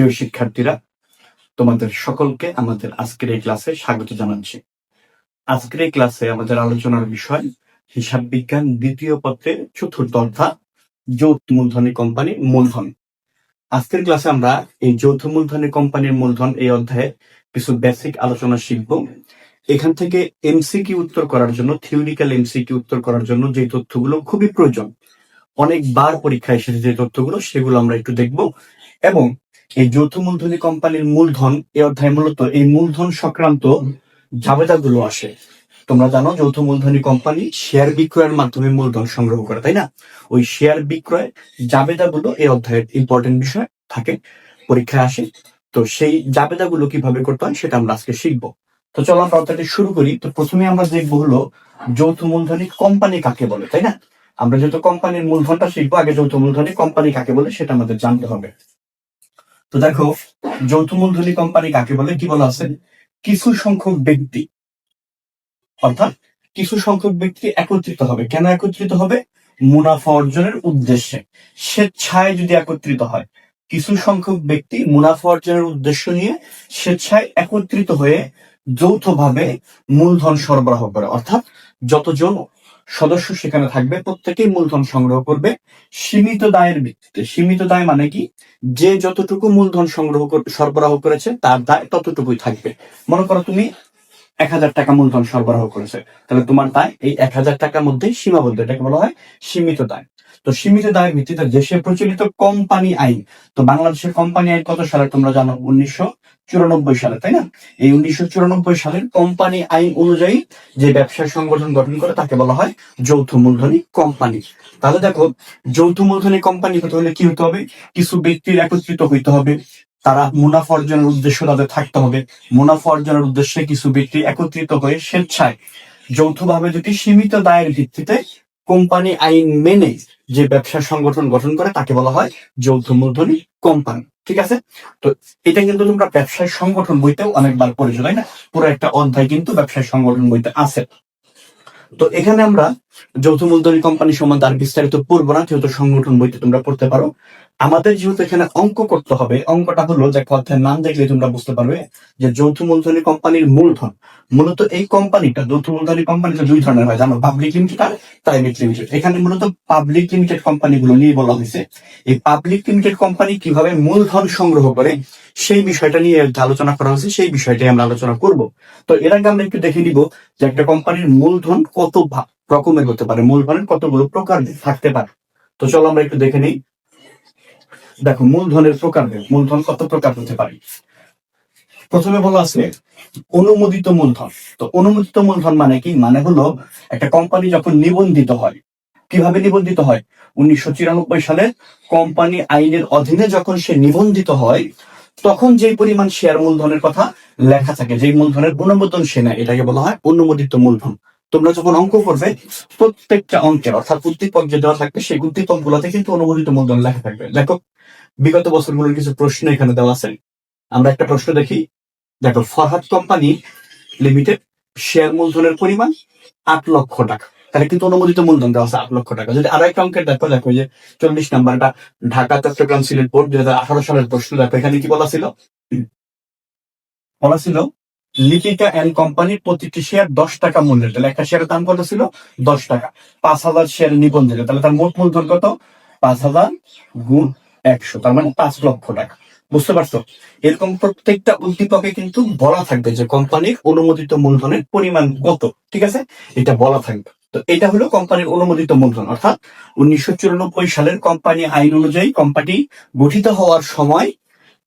প্রিয় শিক্ষার্থীরা, তোমাদের সকলকে আমাদের আজকের এই ক্লাসে স্বাগত জানাচ্ছি। আজকের এই ক্লাসে আমাদের আলোচনার বিষয় হিসাব বিজ্ঞান দ্বিতীয় পত্রের চতুর্থ অধ্যায়, যৌথ মূলধনী কোম্পানি মূলধন। আজকের ক্লাসে আমরা এই যৌথ মূলধনী কোম্পানির মূলধন এই অধ্যায়ে কিছু বেসিক আলোচনা শিখব। এখান থেকে এমসিকিউ উত্তর করার জন্য থিওরিক্যাল এমসিকিউ উত্তর করার জন্য যে তথ্যগুলো খুবই প্রয়োজন, অনেকবার পরীক্ষায় এসেছে যে তথ্যগুলো, সেগুলো আমরা একটু দেখব এবং এই যৌথ মূলধনী কোম্পানির মূলধন, এই অধ্যায় মূলত এই মূলধন সংক্রান্ত জাবেদাগুলো আসে। তোমরা জানো যৌথ মূলধনী কোম্পানি শেয়ার বিক্রয়ের মাধ্যমে মূলধন সংগ্রহ করে, তাই না? ওই শেয়ার বিক্রয় জাবেদাগুলো এই অধ্যায়ের ইম্পর্টেন্ট বিষয় থাকে, পরীক্ষায় আসে। তো সেই জাবেদাগুলো কীভাবে করতে হয় সেটা আমরা আজকে শিখব। তো চলো আমরা অধ্যায়টি শুরু করি। তো প্রথমে আমরা দেখব হলো যৌথ মূলধনী কোম্পানি কাকে বলে, তাই না? আমরা যেহেতু কোম্পানির মূলধনটা শিখব, আগে যৌথ মূলধনী কোম্পানি কাকে বলে সেটা আমাদের জানতে হবে। তো দেখো যৌথ মূলধনী কোম্পানি কাকে বলে? কি বলা আছে? কিছু সংখ্যক ব্যক্তি, অর্থাৎ কিছু সংখ্যক ব্যক্তি একত্রিত হবে। কেন একত্রিত হবে? মুনাফা অর্জনের উদ্দেশ্যে। স্বেচ্ছায় যদি একত্রিত হয়, কিছু সংখ্যক ব্যক্তি মুনাফা অর্জনের উদ্দেশ্য নিয়ে স্বেচ্ছায় একত্রিত হয়ে যৌথভাবে মূলধন সরবরাহ করে। অর্থাৎ যতজন সদস্য সেখানে থাকবে, প্রত্যেকেই মূলধন সংগ্রহ করবে সীমিত দায়ের ভিত্তিতে। সীমিত দায় মানে কি? যে যতটুকু মূলধন সংগ্রহ সরবরাহ করেছে, তার দায় ততটুকুই থাকবে। মনে করো তুমি এক হাজার টাকা মূলধন সরবরাহ করেছে, তাহলে তোমার দায় এই এক হাজার টাকার মধ্যেই সীমাবদ্ধ, এটাকে বলা হয় সীমিত দায়। তো সীমিত দায়ের ভিত্তিতে দেশে প্রচলিত কোম্পানি আইন, তো বাংলাদেশের কোম্পানি আইন কত সালে তোমরা জানো? উনিশশো চুরানব্বই সালে, তাই না? এই উনিশশো চুরানব্বই সালের কোম্পানি আইন অনুযায়ী যে ব্যবসায় সংগঠন গঠন করে, তাকে বলা হয় যৌথ মূলধনী কোম্পানি তাহলে দেখো, যৌথ মূলধনী কোম্পানি হতে হলে কি হতে হবে? কিছু ব্যক্তির একত্রিত হইতে হবে। তারা মুনাফা অর্জনের উদ্দেশ্য তাদের থাকতে হবে। মুনাফা অর্জনের উদ্দেশ্যে কিছু ব্যক্তি একত্রিত হয়ে স্বেচ্ছায়, যৌথভাবে যদি সীমিত দায়ের ভিত্তিতে কোম্পানি আইন মেনে যে ব্যবসা সংগঠন গঠন করে, তাকে বলা হয় যৌথ মূলধনী কোম্পানি ঠিক আছে? তো এটা কিন্তু তোমরা ব্যবসায় সংগঠন বইতেও অনেকবার পড়েছো, তাই না? পুরো একটা অধ্যায় কিন্তু ব্যবসায় সংগঠন বইতে আছে। তো এখানে আমরা যৌথ মূলধনী কোম্পানি সম্বন্ধে আর বিস্তারিত পড়ব না, যেহেতু সংগঠন বইতে তোমরা পড়তে পারো। আমাদের যেহেতু এখানে অঙ্ক করতে হবে, অঙ্কটা হলো যে অধ্যায়ের নাম দেখলে তোমরা বুঝতে পারবে যে যৌথ মূলধনী কোম্পানির মূলধন। মূলত এই কোম্পানিটা যৌথ মূলধনী কোম্পানিটা দুই ধরনের হয়, জানো? পাবলিক লিমিটেড আর প্রাইভেট লিমিটেড এখানে মূলত পাবলিক লিমিটেড কোম্পানিগুলো নিয়ে বলা হয়েছে। এই পাবলিক লিমিটেড কোম্পানি কীভাবে মূলধন সংগ্রহ করে, সেই বিষয়টা নিয়ে আলোচনা করা হয়েছে, সেই বিষয়টাই আমরা আলোচনা করব। তো এর আগে আমরা একটু দেখে নিব যে একটা কোম্পানির মূলধন কত ভা- রকমের হতে পারে মূলধনের কতগুলো প্রকার থাকতে পারে। তো চলো আমরা একটু দেখে নিই। দেখো মূলধনের প্রকার মূলধন কত প্রকার হতে পারে? প্রথমে বলা আছে, অনুমোদিত মূলধন তো অনুমোদিত মূলধন মানে কি? মানে হলো একটা কোম্পানি যখন নিবন্ধিত হয়। কীভাবে নিবন্ধিত হয়? উনিশশো চিরানব্বই সালে কোম্পানি আইনের অধীনে যখন সে নিবন্ধিত হয়, তখন যে পরিমাণ শেয়ার মূলধনের কথা লেখা থাকে যে মূলধনের অনুমোদন সে নেয়, এটাকে বলা হয় অনুমোদিত মূলধন তোমরা যখন অঙ্ক করবে, প্রত্যেকটা অঙ্কের, অর্থাৎ উদ্দীপক যে দেওয়া থাকবে, সেই উদ্দীপক গুলোতে কিন্তু অনুমোদিত মূলধন লেখা থাকবে। লেখক বিগত বছরগুলোর কিছু প্রশ্ন এখানে দেওয়া আছে। আমরা একটা প্রশ্ন দেখি। দেখো, ফরহাদ কোম্পানি লিমিটেড শেয়ার মূলধনের পরিমাণ আট লক্ষ টাকা। তাহলে কিন্তু অনুমোদিত মূলধন দেওয়া আছে আট লক্ষ টাকা। যদি আরও একটা অঙ্কের দেখো দেখো যে চল্লিশ নাম্বারটা ঢাকা, চট্টগ্রাম, সিলেট বোর্ড, দুই হাজার আঠারো সালের প্রশ্ন। দেখো, এখানে কি বলা ছিল? বলা ছিল লিপিকা এন্ড কোম্পানির প্রতিটি শেয়ার দশ টাকা মূল্যের। তাহলে একটা শেয়ারের দাম কত ছিল? দশ টাকা। পাঁচ হাজার শেয়ার নিবন্ধিত। তাহলে তার মোট মূলধন কত? পাঁচ হাজার গুণ একশো। তার মানে পাঁচ লক্ষ টাকা। বুঝতে পারছ? এরকম প্রত্যেকটা উদ্দীপকে কিন্তু বলা থাকবে যে কোম্পানির অনুমোদিত মূলধনের পরিমাণ কত। ঠিক আছে? এটা বলা থাকবে। তো এটা হলো কোম্পানির অনুমোদিত মূলধন। অর্থাৎ উনিশশো চুরানব্বই সালের কোম্পানি আইন অনুযায়ী কোম্পানি গঠিত হওয়ার সময়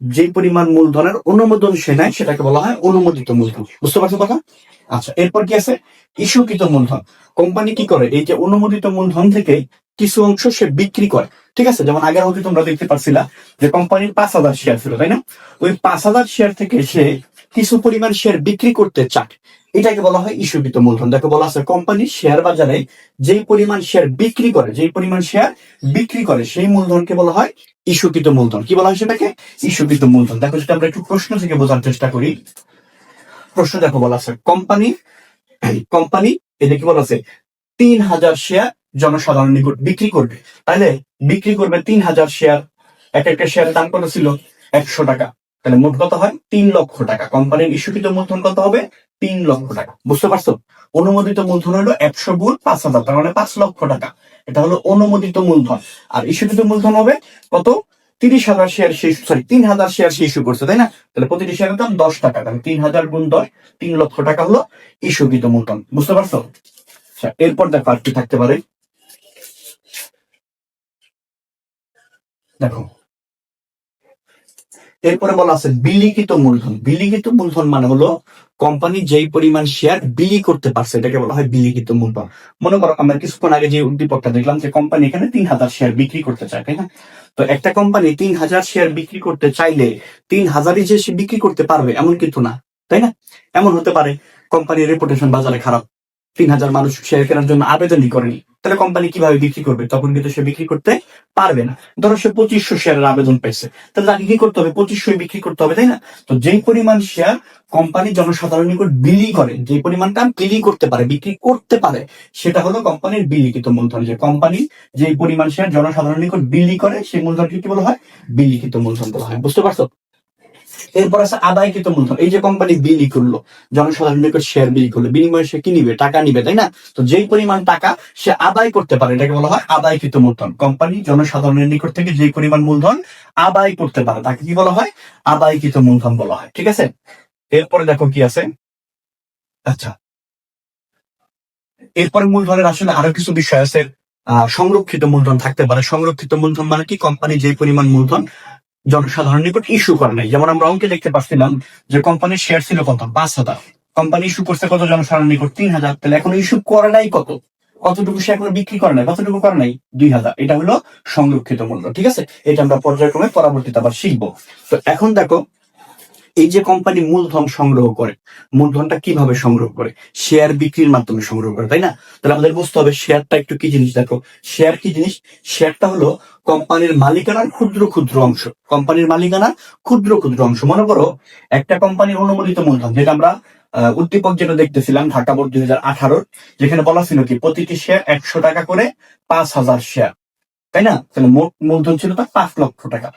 যে পরিমাণ মূলধনের অনুমোদন সে নেয়, সেটাকে বলা হয় অনুমোদিত মূলধন। বুঝতে পারছ কথা? আচ্ছা এরপর কি আছে? ইস্যুকৃত মূলধন। কোম্পানি কি করে? এই যে অনুমোদিত মূলধন থেকে কিছু অংশ সে বিক্রি করে। ঠিক আছে? যেমন আগের অঙ্কে তোমরা দেখতে পারছিলা যে কোম্পানির পাঁচ হাজার শেয়ার ছিল, তাই না? ওই পাঁচ হাজার শেয়ার থেকে সে কিছু পরিমাণ শেয়ার বিক্রি করতে চায় এটাকে বলা হয় ইস্যুকৃত মূলধন। দেখো বলা আছে কোম্পানি শেয়ার বাজারে যেই পরিমাণ শেয়ার বিক্রি করে যেই পরিমাণ শেয়ার বিক্রি করে, সেই মূলধনকে বলা হয় ইস্যুকৃত মূলধন। কি বলা হয় সেটাকে? ইস্যুকৃত মূলধন। দেখো যদি আমরা একটু প্রশ্ন থেকে বোঝার চেষ্টা করি। প্রশ্ন দেখো বলা আছে কোম্পানি কোম্পানি এটা কি বলা আছে? তিন হাজার শেয়ার জনসাধারণ নিকট বিক্রি করবে। তাহলে বিক্রি করবে তিন হাজার শেয়ার এক একটা শেয়ারের দাম কত ছিল? একশো টাকা। তাহলে মোট কত হয়? তিন লক্ষ টাকা। কোম্পানির ইস্যুকৃত মূলধন কত হবে? তিন লক্ষ টাকা। বুঝতে পারছ? অনুমোদিত মূলধন হলো একশো গুণ পাঁচ হাজার, তার মানে পাঁচ লক্ষ টাকা। এটা হলো অনুমোদিত মূলধন। আর ইস্যুকৃত মূলধন হবে কত? তিরিশ হাজার শেয়ার শেষ সরি তিন হাজার শেয়ার সে ইস্যু করছে, তাই না? তাহলে প্রতিটি শেয়ারের দাম দশ টাকা। তাহলে তিন হাজার গুণ দশ, তিন লক্ষ টাকা হলো ইস্যুকৃত মূলধন। বুঝতে পারছ? আচ্ছা এরপর দেখো আর কি থাকতে পারে। দেখো এরপরে বলা আছে, বিলিখিত মূলধন। বিলিখিত মূলধন মানে হলো কোম্পানি যেই পরিমাণ শেয়ার বিলি করতে পারছে, এটাকে বলা হয় বিলিখিত মূলধন। মনে করো, আমরা কিছুক্ষণ আগে যে উদ্দীপকটা দেখলাম যে কোম্পানি এখানে তিন হাজার শেয়ার বিক্রি করতে চায়, তাই না? তো একটা কোম্পানি তিন হাজার শেয়ার বিক্রি করতে চাইলে তিন হাজারই যে সে বিক্রি করতে পারবে, এমন কিন্তু না, তাই না? এমন হতে পারে কোম্পানির রেপুটেশন বাজারে খারাপ। তিন হাজার মানুষ শেয়ার কেনার জন্য আবেদনই করেনি। তাহলে কোম্পানি কীভাবে বিক্রি করবে? তখন কিন্তু সে বিক্রি করতে পারবে না। ধরো সে পঁচিশশো শেয়ারের আবেদন পেয়েছে তাহলে তাকে কি করতে হবে? পঁচিশশো বিক্রি করতে হবে, তাই না? তো যেই পরিমাণ শেয়ার কোম্পানি জনসাধারণ নিকট বিলি করে যে পরিমাণটা বিলি করতে পারে, বিক্রি করতে পারে, সেটা হলো কোম্পানির বিলিখিত মূলধন। যে কোম্পানি যে পরিমাণ শেয়ার জনসাধারণ নিকট বিলি করে, সেই মূলধনকে কি বলা হয়? বিলিখিত মূলধন বলা হয়। বুঝতে পারছ? এরপর আছে আদায়কৃত মূলধন এই যে কোম্পানি বিলি করল, জনসাধারণ নিকট শেয়ার বিলি করল, বিনিময়ে সে কি নিবে, টাকা নিবে, তাই না? তো যেই পরিমাণ টাকা সে আদায় করতে পারে, এটাকে বলা হয় আদায়কৃত মূলধন কোম্পানি জনসাধারণের নিকট থেকে যে পরিমাণ মূলধন আদায় করতে পারে, তাকে কি বলা হয়? আদায়কৃত মূলধন বলা হয়, ঠিক আছে? এরপরে দেখো কি আছে। আচ্ছা। এরপরে মূলধনের আসলে আরও কিছু বিষয় আছে। সংরক্ষিত মূলধন থাকতে পারে। সংরক্ষিত মূলধন মানে কি? কোম্পানি যে পরিমাণ মূলধন জনসাধারণ নিকট ইস্যু করে নাই। যেমন আমরা অঙ্কে দেখতে পাচ্ছিলাম যে কোম্পানির শেয়ার ছিল কত? পাঁচ হাজার। কোম্পানি ইস্যু করছে কত জনসাধারণের নিকট? তিন হাজার। তাহলে এখন ইস্যু করে নাই কত? কতটুকু সে এখনও বিক্রি করে নাই? কতটুকু করে নাই? দুই হাজার। এটা হলো সংরক্ষিত মূল্য, ঠিক আছে? এটা আমরা পর্যায়ক্রমে পরবর্তীতে আবার শিখব। তো এখন দেখো এই যে কোম্পানি মূলধন সংগ্রহ করে, মূলধনটা কীভাবে সংগ্রহ করে? শেয়ার বিক্রির মাধ্যমে সংগ্রহ করে, তাই না? তাহলে আমাদের বুঝতে হবে শেয়ারটা একটু কি জিনিস? দেখো শেয়ার কি জিনিস? শেয়ারটা হলো কোম্পানির মালিকানার ক্ষুদ্র ক্ষুদ্র অংশ। কোম্পানির মালিকানা ক্ষুদ্র ক্ষুদ্র অংশ। মনে করো, একটা কোম্পানির অনুমোদিত মূলধন, যেটা আমরা উদ্দীপক যেটা দেখতেছিলাম, ঢাকা বোর্ড দুই হাজার যেখানে বলা ছিল কি, প্রতিটি শেয়ার একশো টাকা করে পাঁচ হাজার শেয়ার তাই না? তাহলে মূলধন ছিল তার পাঁচ লক্ষ টাকা।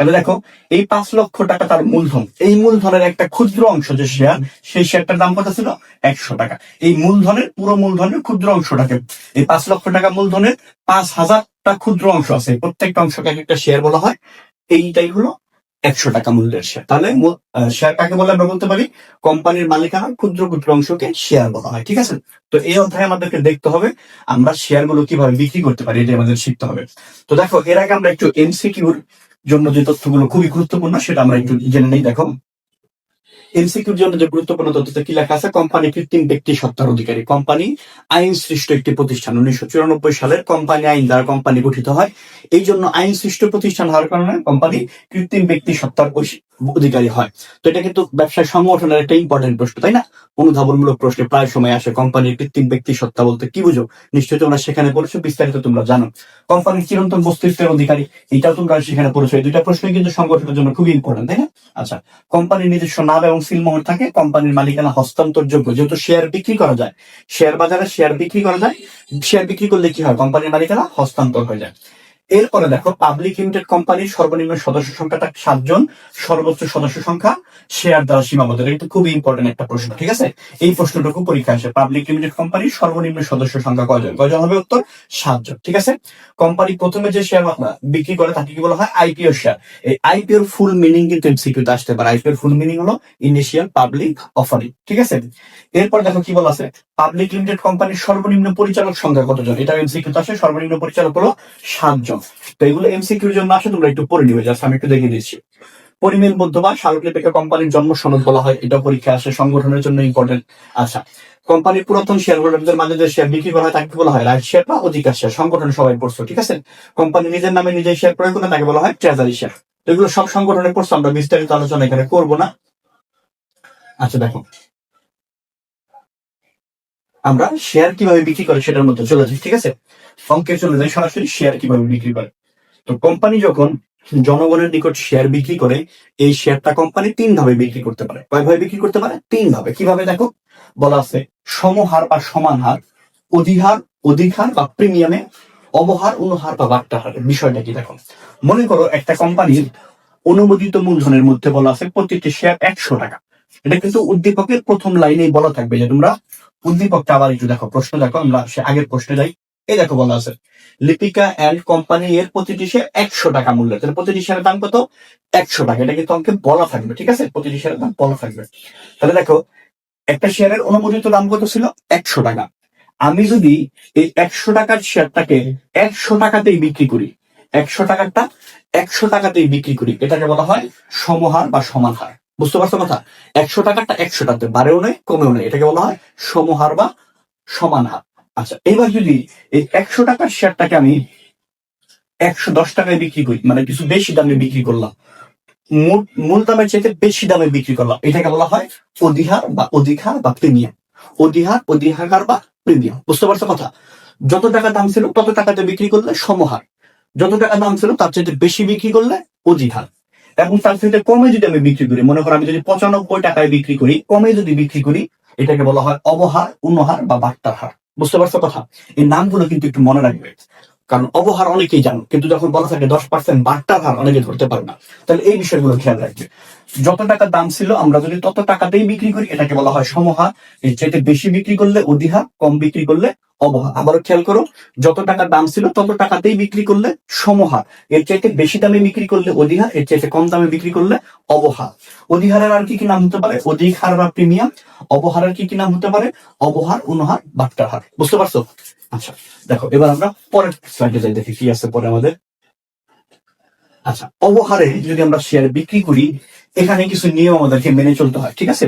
তাহলে দেখো, এই পাঁচ লক্ষ টাকা তার মূলধন। এই মূলধনের একটা ক্ষুদ্র অংশ যে শেয়ার সেই শেয়ারটার দাম কত ছিল? একশো টাকা। এই মূলধনের, পুরো মূলধনের ক্ষুদ্র অংশটাকে, এই পাঁচ লক্ষ টাকা মূলধনের পাঁচ হাজারটা ক্ষুদ্র অংশ আছে। প্রত্যেকটা অংশকে এক একটা শেয়ার বলা হয়। এইটাই হলো একশো টাকা মূল্যের শেয়ার তাহলে শেয়ার কাকে বলে আমরা বলতে পারি? কোম্পানির মালিকানা ক্ষুদ্র ক্ষুদ্র অংশকে শেয়ার বলা হয়, ঠিক আছে? তো এই অধ্যায়ে আমাদেরকে দেখতে হবে, আমরা শেয়ারগুলো কীভাবে বিক্রি করতে পারি, এটা আমাদের শিখতে হবে। তো দেখো, এর আগে আমরা একটু এমসিকিউর জন্য যে তথ্যগুলো খুবই গুরুত্বপূর্ণ সেটা আমরা একটু জেনে নেই দেখো। এমসিকিউর জন্য যে গুরুত্বপূর্ণ তথ্যতে কি লেখা আছে? কোম্পানি কৃত্রিম ব্যক্তি সত্তার অধিকারী। কোম্পানি আইন সৃষ্ট একটি প্রতিষ্ঠান। উনিশশো চুরানব্বই সালের কোম্পানি আইন দ্বারা কোম্পানি গঠিত হয়। এই জন্য আইন সৃষ্ট প্রতিষ্ঠান হওয়ার কারণে কোম্পানি কৃত্রিম ব্যক্তি সত্তার অধিকারী হয়। তো এটা কিন্তু ব্যবসায় সংগঠনের একটা ইম্পর্টেন্ট প্রশ্ন, তাই না? অনুধাবনমূলক প্রশ্নে প্রায় সময় আসে, কোম্পানির কৃত্রিম ব্যক্তি সত্তা বলতে কি বুঝো? নিশ্চয়ই তোমরা সেখানে পড়েছো, বিস্তারিত তোমরা জানো। কোম্পানির চিরন্তন বস্তিত্বের অধিকারী, এটাও তোমরা সেখানে পড়েছো। এই দুইটা প্রশ্নই কিন্তু সংগঠনের জন্য খুবই ইম্পর্টেন্ট তাই না? আচ্ছা কোম্পানির নিজস্ব নাম এবং সিলমোহর থাকে, কোম্পানির মালিকানা হস্তান্তরযোগ্য। যেহেতু শেয়ার বিক্রি করা যায় শেয়ার বাজারে শেয়ার বিক্রি করা যায় শেয়ার বিক্রি করলে কি হয়? কোম্পানির মালিকানা হস্তান্তর হয়ে যায়। এরপরে দেখো পাবলিক লিমিটেড কোম্পানির সর্বনিম্ন সদস্য সংখ্যাটা সাতজন, সর্বোচ্চ সদস্য সংখ্যা শেয়ার দ্বারা সীমাবদ্ধ। এটা কিন্তু খুবই ইম্পর্টেন্ট একটা প্রশ্ন, ঠিক আছে? এই প্রশ্নটুকু পরীক্ষা আসে। পাবলিক লিমিটেড কোম্পানির সর্বনিম্ন সদস্য সংখ্যা কয়জন? কয়জন হবে উত্তর? সাতজন, ঠিক আছে? কোম্পানি প্রথমে যে শেয়ার বিক্রি করে তাকে কি বলা হয়? আইপিও শেয়ার এই আইপিওর ফুল মিনিং কিন্তু এমসিকিউতে আসতে পারে। আইপিওর ফুল মিনিং হলো ইনিশিয়াল পাবলিক অফারিং ঠিক আছে? এরপর দেখো কি বলা আছে? পাবলিক লিমিটেড কোম্পানির সর্বনিম্ন পরিচালক সংখ্যা কতজন? এটা এমসিকিউতে আসে, সর্বনিম্ন পরিচালক হলো সাতজন। তো এগুলো এমসিকিউর জন্য আসে, তোমরা একটু পড়ে নিবে জাস্ট আমি একটু দেখিয়ে দিচ্ছি পরিমেল মধ্যবা স্মারকলিপিকা কোম্পানির জন্ম সনদ বলা হয়, এটা পরীক্ষা আসে, সংগঠনের জন্য ইম্পর্টেন্ট আচ্ছা কোম্পানির পুরাতন শেয়ার হোল্ডারদের মাঝে যে শেয়ার বিক্রি করা হয়, তাকে বলা হয়? রাইট শেয়ার বা অধিকার শেয়ার সংগঠন সবাই পড়ছো, ঠিক আছে? কোম্পানি নিজের নামে নিজেই শেয়ার প্রয়োগ করে তাকে বলা হয় ট্রেজারি শেয়ার এগুলো সব সংগঠনে পড়ছো, আমরা বিস্তারিত আলোচনা এখানে করব না। আচ্ছা দেখো আমরা শেয়ার কীভাবে বিক্রি করে সেটার মধ্যে চলে যাই, ঠিক আছে? অঙ্কে চলে যাই সরাসরি শেয়ার কীভাবে বিক্রি করে। তো কোম্পানি যখন জনগণের নিকট শেয়ার বিক্রি করে, এই শেয়ারটা কোম্পানি তিন ভাবে বিক্রি করতে পারে। কয় ভাবে বিক্রি করতে পারে? তিন ভাবে কীভাবে দেখো? বলা আছে, সমহার বা সমান হার, অধিহার, অধিকার বা প্রিমিয়ামে অবহার, অনুহার বা বাট্টা হার বিষয়টা কি দেখো? মনে করো একটা কোম্পানির অনুমোদিত মূলধনের মধ্যে বলা আছে, প্রতিটি শেয়ার একশো টাকা। এটা কিন্তু উদ্দীপকের প্রথম লাইনেই বলা থাকবে যে তোমরা উদ্দীপকটা আবার একটু দেখো, প্রশ্ন দেখো, আমরা সে আগের প্রশ্নে যাই। এই দেখো বলা আছে, লিপিকা অ্যান্ড কোম্পানি এর প্রতিটি শেয়ার একশো টাকা মূল্য তাহলে প্রতিটি শেয়ারের দাম কত? একশো টাকা। এটা কিন্তু অঙ্কে বলা থাকবে, ঠিক আছে? প্রতিটি শেয়ারের দাম বলা থাকবে। তাহলে দেখো, একটা শেয়ারের অনুমোদিত দাম কত ছিল? একশো টাকা। আমি যদি এই একশো টাকার শেয়ারটাকে একশো টাকাতেই বিক্রি করি, একশো টাকারটা একশো টাকাতেই বিক্রি করি, এটাকে বলা হয় সমহার বা সমান হার বুঝতে পারছ কথা? একশো টাকারটা একশো টাকাতে বাড়েও নেই কমেও নেই এটাকে বলা হয় সমহার বা সমান হার আচ্ছা এবার যদি এই একশো টাকার শেয়ারটাকে আমি একশো দশ টাকায় বিক্রি করি মানে কিছু বেশি দামে বিক্রি করলাম মূল দামের চাইতে বেশি দামে বিক্রি করলাম, এটাকে বলা হয় অধিহার বা অধিকার বা প্রিমিয়াম। অধিহার অধিহার বা প্রিমিয়াম। বুঝতে পারছ কথা? যত টাকা দাম ছিল, তত টাকাতে বিক্রি করলে সমহার। যত টাকা দাম ছিল, তার চাইতে বেশি বিক্রি করলে অধিহার। এবং তার কমে যদি আমি বিক্রি করি, মনে করো আমি যদি পঁচানব্বই টাকায় বিক্রি করি, কমে যদি বিক্রি করি, এটাকে বলা হয় অবহার, উন্নহার বা বার্তার হার। বুঝতে পারছ কথা? এই নামগুলো কিন্তু একটু মনে রাখবে। কারণ অবহার অনেকেই জানো, কিন্তু যখন বলা থাকে দশ পার্সেন্ট বাট্টার হার, অনেকে ধরতে পারে না। তাহলে এই বিষয়গুলো খেয়াল রাখবে। যত টাকা দাম ছিল, আমরা যদি তত টাকাতেই বিক্রি করি, এটাকে বলা হয় এর চাইতে বেশি বিক্রি করলে অধিহার কম বিক্রি করলে অবহা। আবারও খেয়াল করো, যত টাকা দাম ছিল, তত টাকাতেই বিক্রি করলে সমহার এর চাইতে বেশি দামে বিক্রি করলে অধিহার এর চাইতে কম দামে বিক্রি করলে অবহার অধিহারের আর কি কি নাম হতে পারে? অধিকার বা প্রিমিয়াম। অবহারের কি কি নাম হতে পারে? অবহার অনুহার বাট্টার হার। বুঝতে পারছ? আচ্ছা দেখো, এবার আমরা পরের স্লাইডে যাই, দেখি কি আছে পরে আমাদের। আচ্ছা অবহারে যদি আমরা শেয়ার বিক্রি করি এখানে কিছু নিয়ম আমাদেরকে মেনে চলতে হয়, ঠিক আছে?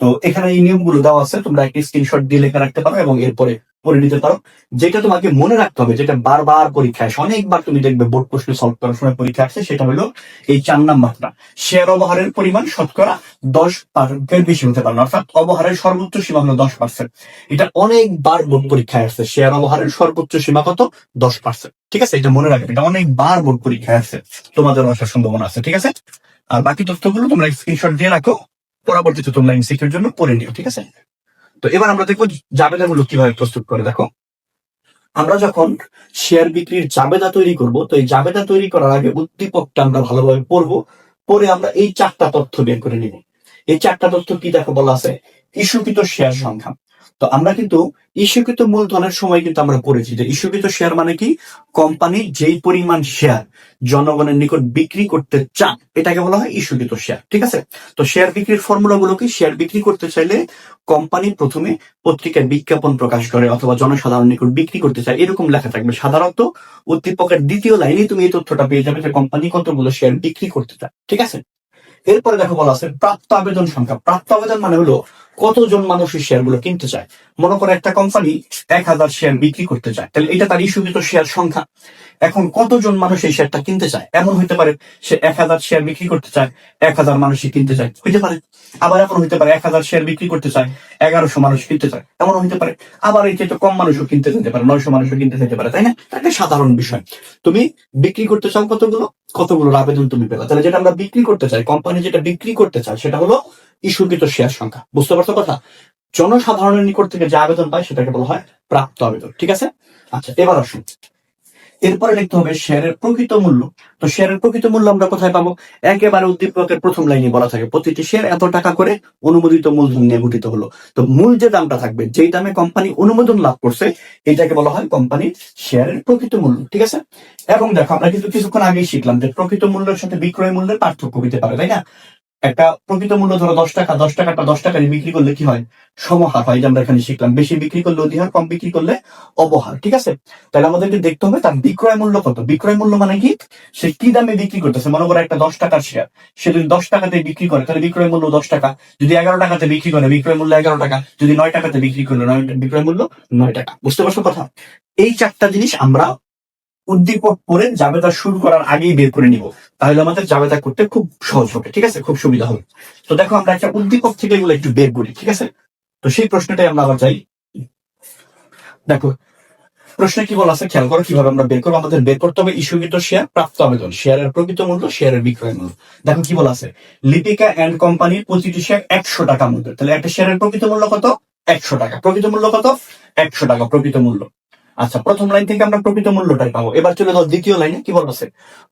তো এখানে এই নিয়মগুলো দেওয়া আছে, তোমরা একটি স্ক্রিনশট দিয়ে লেখা রাখতে পারো এবং এরপরে পড়ে নিতে পারো যেটা তোমাকে মনে রাখতে হবে, যেটা বারবার পরীক্ষা আসে, অনেকবার তুমি দেখবে বোর্ড প্রশ্ন সলভ করার সময় পরীক্ষা আসে, সেটা হলো এই চার নাম্বারটা শেয়ার অবহারের পরিমাণ শতকরা দশ পার্সেন্টের বেশি হতে পারে অর্থাৎ অবহারের সর্বোচ্চ সীমা হলো দশ পার্সেন্ট। এটা অনেকবার বোর্ড পরীক্ষায় আসছে শেয়ার অবহারের সর্বোচ্চ সীমা কত? দশ পার্সেন্ট, ঠিক আছে? এটা মনে রাখবে, এটা অনেকবার বোর্ড পরীক্ষায় আসছে তোমাদের আসার সম্ভাবনা আছে, ঠিক আছে? আর বাকি তথ্যগুলো তোমরা স্ক্রিনশট দিয়ে রাখো পরবর্তীতে তোমরা এমসিকিউর জন্য পড়ে নিও, ঠিক আছে? তো এবার আমরা দেখব জাবেদাগুলো কীভাবে প্রস্তুত করে, দেখো। আমরা যখন শেয়ার বিক্রির জাবেদা তৈরি করব, তো এই জাবেদা তৈরি করার আগে উদ্দীপকটা আমরা ভালোভাবে পড়ব পরে আমরা এই চারটা তথ্য বের করে নিব। এই চারটা তথ্য কি দেখো বলা আছে? ইস্যুকৃত শেয়ার সংখ্যা। তো আমরা কিন্তু ইস্যুকৃত মূলধনের সময় কিন্তু আমরা পড়েছি যে ইস্যুকৃত শেয়ার মানে কি? কোম্পানি যেই পরিমাণ শেয়ার জনগণের নিকট বিক্রি করতে চান, এটাকে বলা হয় ইস্যুকৃত শেয়ার ঠিক আছে? তো শেয়ার বিক্রির ফর্মুলা গুলো কি? শেয়ার বিক্রি করতে চাইলে কোম্পানি প্রথমে পত্রিকায় বিজ্ঞাপন প্রকাশ করে অথবা জনসাধারণ নিকট বিক্রি করতে চায়, এরকম লেখা থাকবে। সাধারণত উদ্দীপকের দ্বিতীয় লাইনে তুমি এই তথ্যটা পেয়ে যাবে যে কোম্পানি কতগুলো শেয়ার বিক্রি করতে চায়, ঠিক আছে? এরপরে দেখো বলা আছে প্রাপ্ত আবেদন সংখ্যা। প্রাপ্ত আবেদন মানে হলো কতজন মানুষ এই শেয়ারগুলো কিনতে চায়? মনে করো একটা কোম্পানি এক হাজার শেয়ার বিক্রি করতে চায়। তাহলে এটা তার ইস্যুকৃত শেয়ার সংখ্যা। এখন কতজন মানুষ এই শেয়ারটা কিনতে চায়? এমন হইতে পারে সে এক হাজার শেয়ার বিক্রি করতে চায়, এক হাজার মানুষই কিনতে চায়। হইতে পারে। আবার এমন হইতে পারে, এক হাজার শেয়ার বিক্রি করতে চায়, এগারোশো মানুষ কিনতে চায়। এমন হইতে পারে। আবার এই চাইতে কম মানুষও কিনতে যেতে পারে, নয়শো মানুষও কিনতে যেতে পারে, তাই না? একটা সাধারণ বিষয়। তুমি বিক্রি করতে চাও কতগুলো? কতগুলোর আবেদন তুমি পেলা? তাহলে যেটা আমরা বিক্রি করতে চাই কোম্পানি যেটা বিক্রি করতে চায়, সেটা হলো ইস্যুকৃত শেয়ার সংখ্যা। বুঝতে পারছ কথা? জনসাধারণের নিকট থেকে যে আবেদন পায়, সেটাকে বলা হয় প্রাপ্ত আবেদন। ঠিক আছে? আচ্ছা এবার আসুন। এরপরে লিখতে হবে শেয়ারের প্রকৃত মূল্য। তো শেয়ারের প্রকৃত মূল্য আমরা কোথায় পাবো? একেবারে উদ্দীপকের প্রথম লাইনে বলা থাকে, প্রতিটি শেয়ার এত টাকা করে অনুমোদিত মূলধন নিয়ে গঠিত হলো। তো মূল যে দামটা থাকবে, যেই দামে কোম্পানি অনুমোদন লাভ করছে, এটাকে বলা হয় কোম্পানির শেয়ারের প্রকৃত মূল্য, ঠিক আছে? এবং দেখো, আমরা কিন্তু কিছুক্ষণ আগেই শিখলাম যে প্রকৃত মূল্যের সাথে বিক্রয় মূল্যের পার্থক্য হতে পারে, তাই না? একটা প্রকৃত মূল্য ধরো দশ টাকা, দশ টাকাটা দশ টাকা বিক্রি করলে কি হয়? সমহার হয় যে আমরা এখানে শিখলাম। বেশি বিক্রি করলে অধিহার কম বিক্রি করলে অবহার, ঠিক আছে? তাহলে আমাদেরকে দেখতে হবে তার বিক্রয় মূল্য কত। বিক্রয় মূল্য মানে কি? সে কি দামে বিক্রি করতেছে? মনে করো একটা দশ টাকার শেয়ার সে যদি দশ টাকাতে বিক্রি করে, তাহলে বিক্রয় মূল্য দশ টাকা। যদি এগারো টাকাতে বিক্রি করে, বিক্রয় মূল্য এগারো টাকা। যদি নয় টাকাতে বিক্রি করলে নয়, বিক্রয় মূল্য নয় টাকা। বুঝতে পারছ কথা? এই চারটা জিনিস আমরা উদ্দীপক পরে জাবেদা শুরু করার আগেই বের করে নিব। তাহলে আমাদের জাবেদা করতে খুব সহজ হবে, ঠিক আছে? খুব সুবিধা হবে। তো দেখো, আমরা একটা উদ্দীপক থেকে এগুলো একটু বের করি, ঠিক আছে? তো সেই প্রশ্নটাই আমরা আবার যাই। দেখো, প্রশ্নে কি বলা আছে? খেয়াল করো কীভাবে আমরা বের করব। আমাদের বের করতে হবে ইস্যুকৃত শেয়ার প্রাপ্ত আবেদন। শেয়ারের প্রকৃত মূল্য শেয়ারের বিক্রয় মূল্য। দেখো কি বলা আছে? লিপিকা অ্যান্ড কোম্পানির প্রতিটি শেয়ার একশো টাকা মূল্য। তাহলে একটা শেয়ারের প্রকৃত মূল্য কত? একশো টাকা। প্রকৃত মূল্য কত? একশো টাকা প্রকৃত মূল্য। আচ্ছা প্রথম লাইন থেকে আমরা প্রকৃত মূল্যটাই পাবো। এবার চলে যাও দ্বিতীয় লাইনে কি বলছে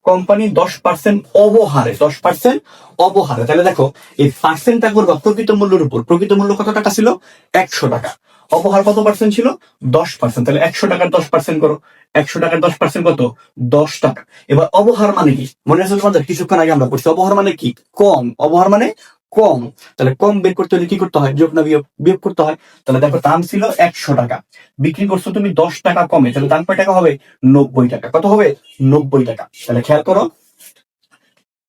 কোম্পানি দশ পার্সেন্ট অবহারে, দশ পার্সেন্ট অবহারে। তাহলে দেখো, এই পার্সেন্টটা করবা প্রকৃত মূল্যের উপর। প্রকৃত মূল্য কত টাকা ছিল? একশো টাকা। অপহার কত পার্সেন্ট ছিল? দশ পার্সেন্ট তাহলে একশো টাকার দশ পার্সেন্ট করো। একশো টাকার দশ পার্সেন্ট কত? দশ টাকা। এবার অবহার মানে কি? মনে আছে তোমাদের? কিছুক্ষণ আগে আমরা পড়ছি। অবহার মানে কি? কম। অবহার মানে কম, তাহলে কম বের করতে হলে কি করতে হয়? যোগ না বিয়োগ করতে হয়? তাহলে দেখো দাম ছিল একশো টাকা। বিক্রি করছ তুমি দশ টাকা কমে, তাহলে দাম কয় টাকা হবে? নব্বই টাকা। কত হবে? নব্বই টাকা। তাহলে খেয়াল করো,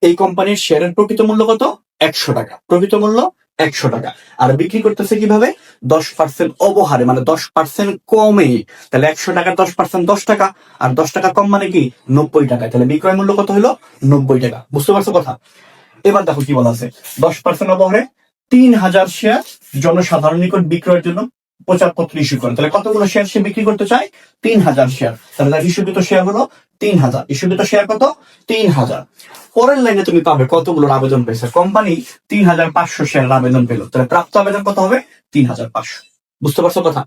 এই কোম্পানির শেয়ারের প্রকৃত মূল্য কত? একশো টাকা। প্রকৃত মূল্য একশো টাকা। আর বিক্রি করতেছে কীভাবে? দশ পার্সেন্ট অবহারে মানে দশ পার্সেন্ট কমে। তাহলে একশো টাকার দশ পার্সেন্ট দশ টাকা। আর দশ টাকা কম মানে কি? নব্বই টাকা। তাহলে বিক্রয় মূল্য কত হলো? নব্বই টাকা। বুঝতে পারছ কথা? এবার দেখো কি বলা আছে। দশ পার্সেন্ট অবহারে তিন হাজার শেয়ার জনসাধারণ নিকট বিক্রয়ের জন্য প্রচারপত্র ইস্যু করে। তাহলে কতগুলো শেয়ার সে বিক্রি করতে চায়? তিন হাজার শেয়ার তাহলে তার ইস্যুকৃত শেয়ার হলো তিন হাজার। ইস্যুকৃত শেয়ার কত? তিন হাজার। পরের লাইনে তুমি পাবে কতগুলোর আবেদন পেয়েছে? কোম্পানি তিন হাজার পাঁচশো শেয়ার আবেদন পেল। তাহলে প্রাপ্ত আবেদন কত হবে? তিন হাজার পাঁচশো। বুঝতে পারছ কথা?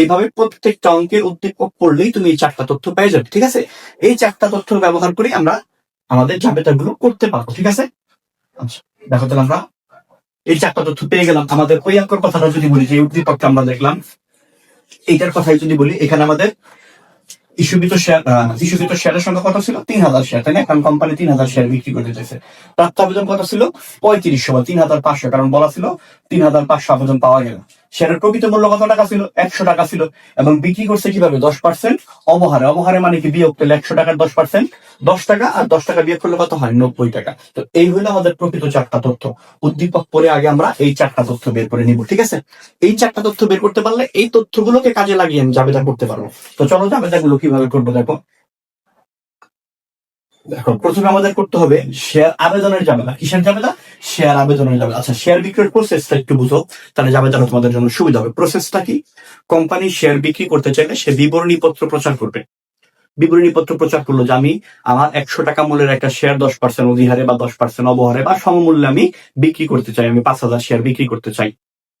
এইভাবে প্রত্যেকটা অঙ্কের উদ্দীপক পড়লেই তুমি এই চারটা তথ্য পেয়ে যাবে, ঠিক আছে? এই চারটা তথ্য ব্যবহার করে আমরা আমাদের জাবেতাগুলো করতে পারব, ঠিক আছে? দেখো তাহলে আমরা এই চারটা তথ্য পেয়ে গেলাম। আমাদের ওই কথাটা যদি বলি, যে উদ্দীপকটা আমরা দেখলাম, এইটার কথাই যদি বলি, এখানে আমাদের ইস্যুকৃত শেয়ার ইস্যুকৃত শেয়ারের সংখ্যা কত ছিল? তিন হাজার শেয়ার তাই না? কোম্পানি তিন হাজার শেয়ার বিক্রি করতে চাইছে প্রাপ্ত আবেদন কত ছিল? পঁয়ত্রিশশো বা তিন হাজার পাঁচশো, কারণ বলা ছিল তিন হাজার পাঁচশো আবেদন পাওয়া গেল। শেয়ারের প্রকৃত মূল্য কত টাকা ছিল? একশো টাকা ছিল। এবং বিক্রি করছে কীভাবে? দশ পার্সেন্ট অবহারে। অবহারে মানে কি? বিয়োগ করলে একশো টাকার দশ পার্সেন্ট। দশ টাকা আর দশ টাকা বিয়োগ করলে কত হয়? নব্বই টাকা। তো এই হলো আমাদের প্রকৃত চারটা তথ্য। উদ্দীপক পরে আগে আমরা এই চারটা তথ্য বের করে নিব, ঠিক আছে? এই চারটা তথ্য বের করতে পারলে এই তথ্যগুলোকে কাজে লাগিয়ে আমি জাবেদা করতে পারব। তো চলো জাবেদা গুলো কীভাবে করব দেখো। দেখো, প্রথমে আমাদের করতে হবে শেয়ার আবেদনের জাবেদা কিসের জাবেদা শেয়ার আবেদনের জাবেদা আচ্ছা শেয়ার বিক্রির প্রসেসটা একটু বুঝো, তাহলে জাবেদাটা তোমাদের জন্য সুবিধা হবে। প্রসেসটা কি? কোম্পানি শেয়ার বিক্রি করতে চাইলে সে বিবরণী পত্র প্রচার করবে। বিবরণী পত্র প্রচার করল যে আমি আমার একশো টাকা মূল্যের একটা শেয়ার দশ পার্সেন্ট অধিহারে বা দশ পার্সেন্ট অবহারে বা সমমূল্যে আমি বিক্রি করতে চাই, আমি পাঁচ হাজার শেয়ার বিক্রি করতে চাই।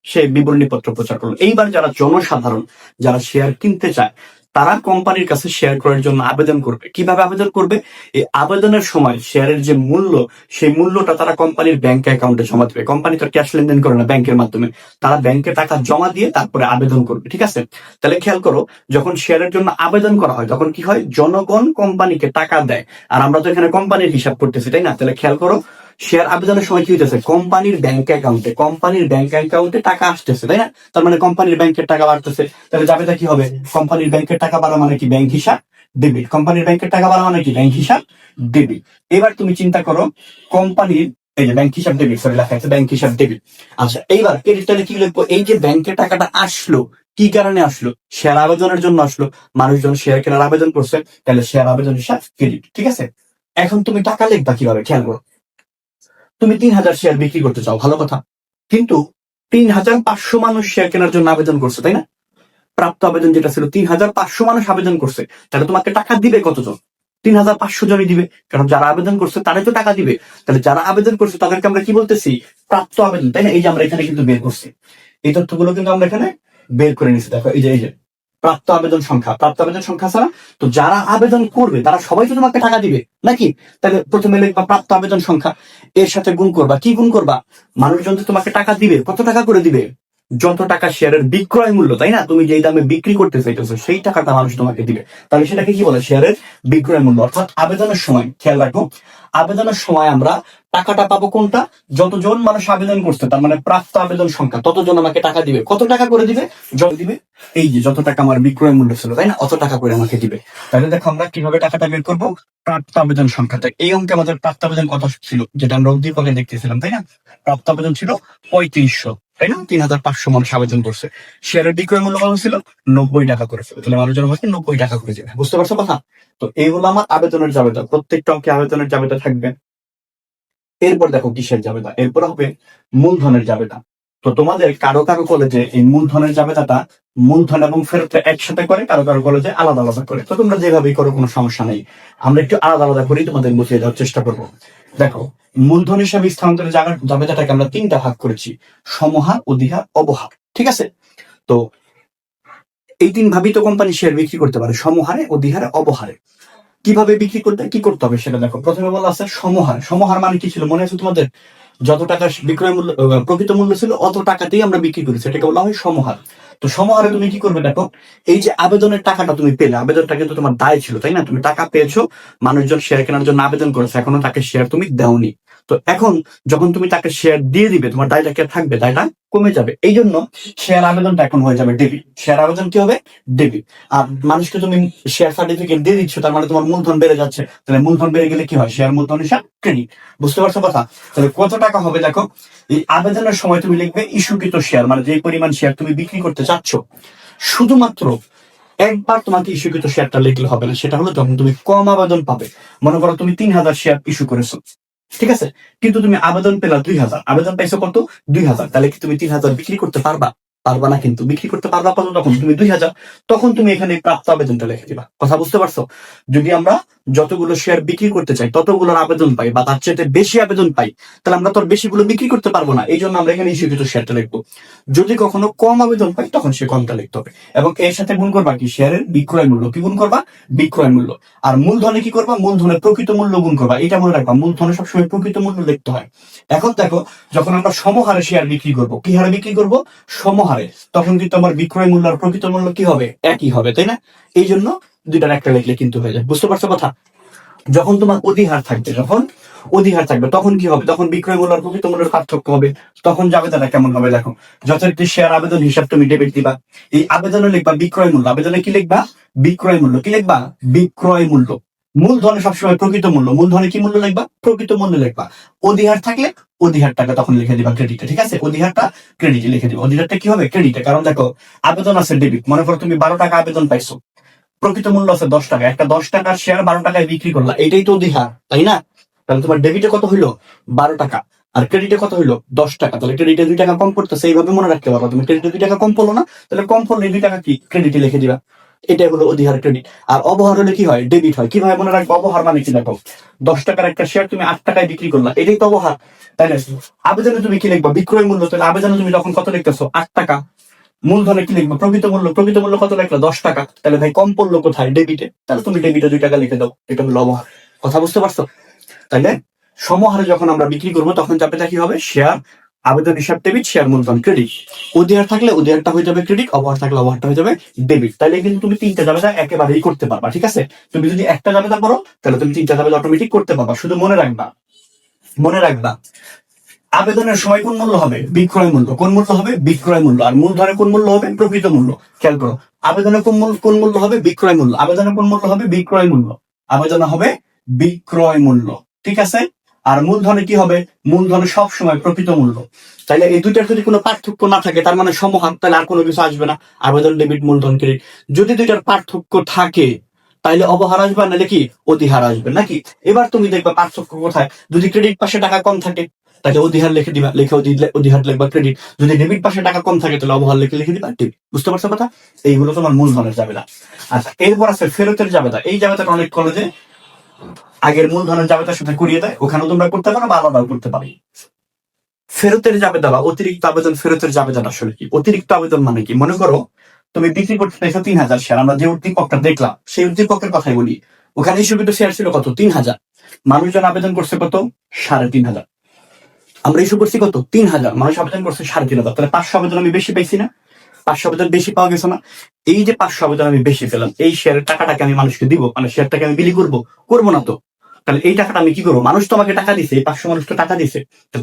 সে বিবরণী পত্র প্রচার করল। এইবার যারা জনসাধারণ, যারা শেয়ার কিনতে চায় তারা কোম্পানির কাছে শেয়ার করার জন্য আবেদন করবে। কীভাবে আবেদন করবে? এই আবেদনের সময় শেয়ারের যে মূল্য, সেই মূল্যটা তারা কোম্পানির ব্যাংক অ্যাকাউন্টে জমা দেবে। কোম্পানি তো ক্যাশ লেনদেন করে না ব্যাংকের মাধ্যমে। তারা ব্যাংকে টাকা জমা দিয়ে তারপরে আবেদন করবে, ঠিক আছে? তাহলে খেয়াল করো, যখন শেয়ারের জন্য আবেদন করা হয়, তখন কি হয়? জনগণ কোম্পানিকে টাকা দেয়। আর আমরা তো এখানে কোম্পানির হিসাব করতেছি, তাই না? তাহলে খেয়াল করো শেয়ার আবেদনের সময় কি হইতেছে? কোম্পানির ব্যাংক অ্যাকাউন্টে কোম্পানির ব্যাংক অ্যাকাউন্টে টাকা আসতেছে, তাই না? তার মানে কোম্পানির ব্যাংকের টাকা বাড়তেছে। তাহলে যাবেটা কি হবে? কোম্পানির ব্যাংকের টাকা বাড়া মানে কি? ব্যাংক হিসাব ডেবিট কোম্পানির ব্যাংকের টাকা বাড়া মানে কি? ব্যাংক হিসাব ডেবিট এবার তুমি চিন্তা করো, কোম্পানির, এই যে ব্যাংক হিসাব ডেবিট সরি লেখা আছে ব্যাংক হিসাব ডেবিট আচ্ছা এইবার ক্রেডিট তাহলে কি লিখব? এই যে ব্যাংকের টাকাটা আসলো, কি কারণে আসলো? শেয়ার আবেদনের জন্য আসলো। মানুষজন শেয়ার কেনার আবেদন করছে, তাহলে শেয়ার আবেদন হিসাব ক্রেডিট ঠিক আছে? এখন তুমি টাকা লিখবা কীভাবে? খেয়াল করো। তুমি তিন হাজার শেয়ার বিক্রি করতে চাও, ভালো কথা। কিন্তু তিন হাজার পাঁচশো মানুষ শেয়ার কেনার জন্য আবেদন করছে, তাই না? প্রাপ্ত আবেদন যেটা ছিল, তিন হাজার পাঁচশো মানুষ আবেদন করছে, তাহলে তোমাকে টাকা দিবে কতজন? তিন হাজার পাঁচশো জনই দিবে, কারণ যারা আবেদন করছে তারাই তো টাকা দিবে। তাহলে যারা আবেদন করছে তাদেরকে আমরা কি বলতেছি? প্রাপ্ত আবেদন, তাই না? এই যে আমরা এখানে কিন্তু বের করছি। এই তথ্যগুলো কিন্তু আমরা এখানে বের করে নিচ্ছি দেখো, এই যে এই যে প্রাপ্ত আবেদন সংখ্যা। প্রাপ্ত আবেদন সংখ্যা ছাড়া তো যারা আবেদন করবে, তারা সবাই তো তোমাকে টাকা দিবে, নাকি? তাহলে প্রথমে লিখবা প্রাপ্ত আবেদন সংখ্যা, এর সাথে গুণ করবা। কি গুণ করবা? মানুষজন তো তোমাকে টাকা দিবে, কত টাকা করে দিবে? যত টাকা শেয়ারের বিক্রয় মূল্য, তাই না? তুমি যেই দামে বিক্রি করতে চাইতেছো, সেই টাকাটা মানুষ তোমাকে দিবে। তাহলে সেটাকে কি বলে? শেয়ারের বিক্রয় মূল্য, অর্থাৎ আবেদনের সময়। খেয়াল রাখো আবেদনের সময় আমরা টাকাটা পাবো কোনটা? যতজন মানুষ আবেদন করছে, তার মানে প্রাপ্ত আবেদন সংখ্যা, ততজন আমাকে টাকা দিবে। কত টাকা করে দিবে? যত দিবে? এই যে, যত টাকা আমার বিক্রয় মূল্য ছিল, তাই না? অত টাকা করে আমাকে দিবে। তাহলে দেখো আমরা কীভাবে টাকাটা বের করব? প্রাপ্ত আবেদন সংখ্যাটা এই অঙ্কে আমাদের প্রাপ্ত আবেদন কত ছিল? যেটা আমরা উদ্দীপকে দেখতেছিলাম, তাই না? প্রাপ্ত আবেদন ছিল পঁয়ত্রিশশো, তাই না? তিন হাজার পাঁচশো মানুষ আবেদন করছে। শেয়ারের বিক্রয় মূল্য কত ছিল? নব্বই টাকা করে তাহলে মানুষজন নব্বই টাকা করে দেবে। বুঝতে পারছ কথা? তো এইগুলো আমার আবেদনের জাবেদা। প্রত্যেকটা অঙ্কে আবেদনের জাবেদা থাকবে। এরপর দেখো কিসের জাবেদা? এরপর হবে মূলধনের জাবেদা। তো তোমাদের কারও কারও কলেজে এই মূলধনের জাবেদাটা মূলধন এবং ফেরতটা একসাথে করে, কারও কারও কলেজে আলাদা আলাদা করে। তো তোমরা যেভাবেই করো, কোনো সমস্যা নেই। আমরা একটু আলাদা আলাদা করেই তোমাদের বুঝিয়ে দেওয়ার চেষ্টা করব। দেখো, মূলধন হিসাবে স্থানান্তরের জাবেদাটাকে আমরা তিনটা ভাগ করেছি। সমহার, অধিহার, অবহার। ঠিক আছে? তো এই তিন ভাবেই তো কোম্পানি শেয়ার বিক্রি করতে পারে। সমহারে, অধিহারে, অবহারে। কীভাবে বিক্রি করতে, কি করতে হবে সেটা দেখো। প্রথমে বলা আছে সমহার। সমহার মানে কি ছিল? মনে আছে তোমাদের? যত টাকা বিক্রয় মূল্য প্রকৃত মূল্য ছিল, অত টাকাতেই আমরা বিক্রি করি সেটাকে বলা হয় সমহার। তো সমহারে তুমি কি করবে দেখো? এই যে আবেদনের টাকাটা তুমি পেলে, আবেদনটা কিন্তু তোমার দায় ছিল, তাই না? তুমি টাকা পেয়েছ, মানুষজন শেয়ার কেনার জন্য আবেদন করেছে, এখনও তাকে শেয়ার তুমি দেওনি। তো এখন যখন তুমি তাকে শেয়ার দিয়ে দিবে, তোমার দায়টা কে থাকবে? দায়টা কমে যাবে। এই জন্য শেয়ার আবেদনটা এখন হয়ে যাবে ডেবিট শেয়ার আবেদন কি হবে? ডেবিট আর মানুষকে তুমি শেয়ার সার্টিফিকেট দিয়ে দিচ্ছ, তার মানে তোমার মূলধন বেড়ে যাচ্ছে। তাহলে মূলধন বেড়ে গেলে কি হয়? শেয়ার মূলধন হিসাব ক্রেডিট বুঝতে পারছ কথা? তাহলে কত টাকা হবে দেখো? এই আবেদনের সময় তুমি লিখবে ইস্যুকৃত শেয়ার মানে যে পরিমাণ শেয়ার তুমি বিক্রি করতে চাচ্ছ। শুধুমাত্র একবার তোমাকে ইস্যুকৃত শেয়ারটা লিখলে হবে না, সেটা হলো যখন তুমি কম আবেদন পাবে। মনে করো তুমি তিন হাজার শেয়ার ইস্যু করেছ। ঠিক আছে? কিন্তু তুমি আবেদন পেলা দুই হাজার। আবেদন পাইছো কত? দুই হাজার। তাহলে কি তুমি তিন হাজার বিক্রি করতে পারবা? পারবা না কিন্তু। বিক্রি করতে পারবা কত? তখন তুমি দুই হাজার। তখন তুমি এখানে প্রাপ্ত আবেদনটা লিখে দিবা। কথা বুঝতে পারছ? যদি আমরা যতগুলো শেয়ার বিক্রি করতে চাই, ততগুলোর আবেদন পাই বা তার চাইতে বেশি আবেদন পাই, তাহলে আমরা তো বেশিগুলো বিক্রি করতে পারব না। এই জন্য আমরা এখানে ইস্যুকৃত শেয়ারটা লিখব। যদি কখনো কম আবেদন পাই, তখন সে কমটা লিখতে হবে। এবং এর সাথে গুণ করবা কি? শেয়ারের বিক্রয় মূল্য। কি গুণ করবা? বিক্রয় মূল্য। আর মূলধনে কি করবা? মূলধনের প্রকৃত মূল্য গুণ করবা। এটা মনে রাখবা, মূলধনে সবসময় প্রকৃত মূল্য লিখতে হয়। এখন দেখো, যখন আমরা সমহারে শেয়ার বিক্রি করব, কি হারে বিক্রি করব? সমহারে। তখন কিন্তু আমার বিক্রয় মূল্য আর প্রকৃত মূল্য কি হবে? একই হবে, তাই না? এই জন্য দুইটার একটা লিখলে কিন্তু হয়ে যায়। বুঝতে পারছ কথা? যখন তোমার অধিহার থাকবে, যখন অধিহার থাকবে, তখন কি হবে? তখন বিক্রয় মূল্য প্রকৃত মূল্যের পার্থক্য হবে। তখন যাবে তারা কেমন হবে দেখো? যথারীতি শেয়ার আবেদন হিসাব তুমি ডেবিট দিবা। এই আবেদনে লিখবা বিক্রয় মূল্য। আবেদনে কি লিখবা? বিক্রয় মূল্য। কি লিখবা? বিক্রয় মূল্য। মূলধনে সবসময় প্রকৃত মূল্য। মূলধনে কি মূল্য লিখবা? প্রকৃত মূল্য লিখবা। অধিহার থাকলে অধিহার টাকা তখন লিখে দিবা ক্রেডিটে ঠিক আছে? অধিহারটা ক্রেডিটে লিখে দিবা। অধিহারটা কি হবে? ক্রেডিটে কারণ দেখো, আবেদন আছে ডেবিট মনে করো তুমি বারো টাকা আবেদন পাইছো। প্রকৃত মূল্য আছে দশ টাকা। একটা দশ টাকার শেয়ার বারো টাকায় বিক্রি করলা, এটাই তো অধিহার তাই না? তাহলে তোমার ডেবিটে কত হইল? বারো টাকা। আর ক্রেডিটে কত হইল? দশ টাকা। তাহলে ক্রেডিটে দুই টাকা কম পড়তেছে, এইভাবে মনে রাখতে পারবা। তুমি ক্রেডিটে দুই টাকা কম পড়ল না, তাহলে কম পড়লে দুই টাকা কি? ক্রেডিটে লিখে দিবা। এটা হলো অধিহার ক্রেডিট আর অবহার হলে কি হয়? ডেবিট হয়। কীভাবে মনে রাখব? অবহার মানে কি? দেখো, দশ টাকার একটা শেয়ার তুমি আট টাকায় বিক্রি করলা, এটাই তো অবহার, তাই না? আবেদনে তুমি কি লিখবা? বিক্রয় মূল্য, তাহলে আবেদনে তুমি তখন কত লিখতেছো? আট টাকা। মূলধনে কি লিখব? প্রকৃত মূল্য প্রকৃত মূল্য কত লিখলো? দশ টাকা। তাহলে ভাই, কম পড়ল কোথায়? ডেবিটে তাহলে তুমি ডেবিটে দুই টাকা লিখে দাও। এটা হলো অবহার কথা বুঝতে পারছ? তাইলে সমহারে যখন আমরা বিক্রি করব, তখন চাপেটা কি হবে শেয়ার আবেদন হিসাব ডেবিট শেয়ার মূলধন ক্রেডিট অধিহার থাকলে অধিহারটা হয়ে যাবে ক্রেডিট অবহার থাকলে অবহারটা হয়ে যাবে ডেবিট তাহলে কিন্তু তুমি তিনটা জাবেদা একেবারেই করতে পারবা, ঠিক আছে? তুমি যদি একটা জাবেদা করো, তাহলে তুমি তিনটা জাবেদা অটোমেটিক করতে পারবা। শুধু মনে রাখবা। মনে রাখবা। আবেদনের সময় কোন মূল্য হবে? বিক্রয় মূল্য। কোন মূল্য হবে? বিক্রয় মূল্য। আর মূলধনে কোন মূল্য হবে? প্রকৃত মূল্য। খেয়াল করো। আবেদনে কোন মূল্য কোন মূল্য হবে? বিক্রয় মূল্য। আবেদনে কোন মূল্য হবে? বিক্রয় মূল্য। আবেদন হবে বিক্রয় মূল্য। ঠিক আছে? আর মূলধনে কি হবে? মূলধনে সব সময় প্রকৃত মূল্য। তাহলে এই দুইটার যদি কোনো পার্থক্য না থাকে, তার মানে সমহার তাহলে আর কোনো কিছু আসবে না। আবেদন, ডেবিট, মূলধন, ক্রেডিট। যদি দুইটার পার্থক্য থাকে, তাইলে অবহার আসবে নাহলে কি? অধিহার আসবে। নাকি? এবার তুমি দেখবে পার্থক্য কোথায়? যদি ক্রেডিট পাশে টাকা কম থাকে তাহলে অধিহার লিখে দিবা, লিখে অধি- অধিহার লিখবা ক্রেডিট যদি ডেবিট পাশে টাকা কম থাকে, তাহলে অবহার লিখে লিখে দিবা ডেবিট বুঝতে পারছ কথা? এইগুলো তোমার মূলধনের জাবেদা আচ্ছা এরপর আছে ফেরতের জাবেদা এই জাবেদাটা অনেক কলেজে আগের মূলধনের জাবেদার সাথে করিয়ে দেয়। ওখানেও তোমরা করতে পারো, বা আলাদাও করতে পারি। ফেরতের জাবেদা বা অতিরিক্ত আবেদন ফেরতের জাবেদাটা আসলে কি? অতিরিক্ত আবেদন মানে কি? মনে করো, তুমি বিক্রি করতে চাইছো তিন হাজার শেয়ার আমরা যে উদ্দীপকটা দেখলাম, সেই উদ্দীপকের কথাই বলি। ওখানে ইস্যুকৃত শেয়ার ছিল কত? তিন হাজার মানুষজন আবেদন করছে কত? সাড়ে তিন হাজার আমরা ইস্যু করছি কত? তিন হাজার। মানুষ আবেদন করছে সাড়ে তিন হাজার। তাহলে পাঁচশো আবেদন আমি বেশি পাইছি না? পাঁচশো আবেদন বেশি পাওয়া গেছে না? এই যে পাঁচশো আবেদন আমি বেশি পেলাম, এই শেয়ারের টাকাটাকে আমি মানুষকে দিব মানে শেয়ারটাকে আমি বিলি করব করব না তো? তাহলে এই টাকাটা আমি কি করব? মানুষ তো আমাকে টাকা দিছে, এই পাঁচশো মানুষ তো টাকা দিছে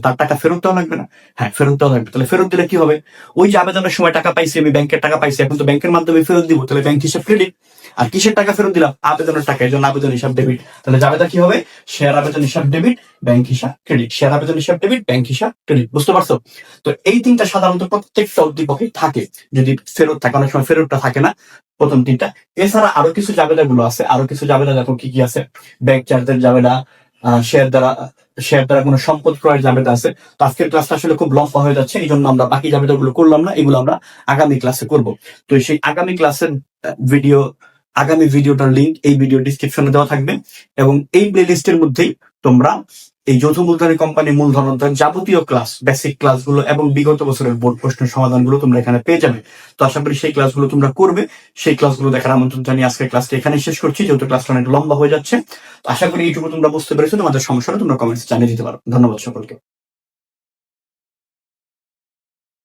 তার টাকা ফেরত দেওয়া লাগবে না? হ্যাঁ ফেরত দেওয়া লাগবে। তাহলে ফেরত দিলে কি হবে? ওই যে আবেদনের সময় টাকা পাইছি, আমি ব্যাংকের টাকা পাইছি, এখন তো ব্যাংকের মাধ্যমে ফেরত দিব, তাহলে ব্যাংক হিসাব ক্রেডিট আর কিসের টাকা ফেরত দিলাম? আবেদনের টাকা, এই জন্য আবেদন হিসাব ডেবিট তাহলে জাবেদা কি হবে? শেয়ার আবেদন হিসাব ডেবিট ব্যাংক হিসাব ক্রেডিট শেয়ার আবেদন হিসাব ডেবিট ব্যাংক হিসাব ক্রেডিট বুঝতে পারছ? তো এই তিনটা সাধারণত প্রত্যেকটা উদ্দীপকে থাকে। যদি ফেরত থাকে, অনেক সময় ফেরতটা থাকে না, প্রথম তিনটা। এছাড়া আরও কিছু জাবেদা গুলো আছে। আরও কিছু জাবেদা দেখো কি কি আছে? ব্যাংক চার্জের জাবেদা শেয়ার দ্বারা শেয়ার দ্বারা কোনো সম্পদ ক্রয়ের জাবেদা আছে। তো আজকের ক্লাসটা আসলে খুব লম্বা হয়ে যাচ্ছে, এই জন্য আমরা বাকি জাবেদা গুলো করলাম না, এগুলো আমরা আগামী ক্লাসে করব। তো সেই আগামী ক্লাসের ভিডিও আগামী ভিডিওটার লিংক এই ভিডিও ডিসক্রিপশনে দেওয়া থাকবে এবং এই প্লে লিস্টের মধ্যেই তোমরা এই যৌথ মূলধনী কোম্পানি মূলধন যাবতীয় ক্লাস বেসিক ক্লাসগুলো এবং বিগত বছরের বোর্ড প্রশ্নের সমাধানগুলো তোমরা এখানে পেয়ে যাবে। তো আশা করি সেই ক্লাসগুলো তোমরা করবে। সেই ক্লাসগুলো দেখার আমন্ত্রণ জানিয়ে আজকে ক্লাসটা এখানে শেষ করছি। যেহেতু ক্লাসটা অনেক লম্বা হয়ে যাচ্ছে। আশা করি এইটুকু তোমরা বুঝতে পেরেছ। তোমাদের সমস্যাটা তোমরা কমেন্টস জানিয়ে দিতে পারো। ধন্যবাদ সকলকে।